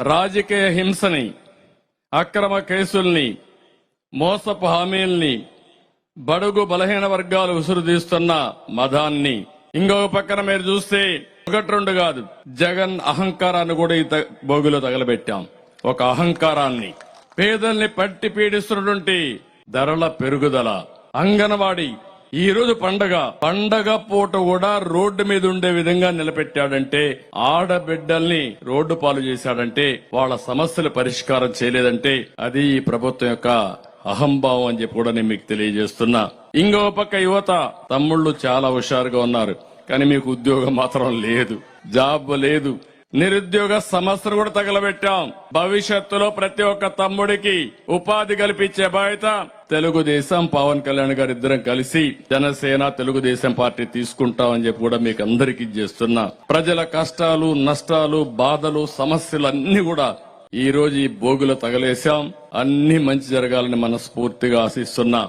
రాజకీయ హింసని అక్రమ కేసుల్ని మోసపు హామీల్ని బడుగు బలహీన వర్గాలు ఉసురుదీస్తున్న మదాన్ని. ఇంకొక పక్కన మీరు చూస్తే ఒకటి రెండు కాదు జగన్ అహంకారాన్ని కూడా ఈ త- బోగులో తగలబెట్టాం. ఒక అహంకారాన్ని. పేదల్ని పట్టి పీడిస్తున్నటువంటి ధరల పెరుగుదల. అంగన్వాడీ ఈ రోజు పండగ. పండగ పూట కూడా రోడ్డు మీద ఉండే విధంగా నిలబెట్టాడంటే ఆడబిడ్డల్ని రోడ్డు పాలు చేశాడంటే వాళ్ళ సమస్యలు పరిష్కారం చేయలేదంటే అది ఈ ప్రభుత్వం యొక్క అహంభావం అని చెప్పి కూడా నేను మీకు తెలియజేస్తున్నా. ఇంకో పక్క యువత తమ్ముళ్ళు చాలా హుషారుగా ఉన్నారు. కానీ మీకు ఉద్యోగం మాత్రం లేదు. జాబ్ లేదు. నిరుద్యోగ సమస్యను కూడా తగలబెట్టాం. భవిష్యత్తులో ప్రతి ఒక్క తమ్ముడికి ఉపాధి కల్పించే బాధ్యత తెలుగుదేశం పవన్ కళ్యాణ్ గారు ఇద్దరం కలిసి జనసేన తెలుగుదేశం పార్టీ తీసుకుంటామని చెప్పి కూడా మీకు అందరికీ చేస్తున్నా. ప్రజల కష్టాలు నష్టాలు బాధలు సమస్యలు అన్ని కూడా ఈ రోజు ఈ భోగులు తగలేశాం. అన్ని మంచి జరగాలని మనస్ఫూర్తిగా ఆశిస్తున్నా.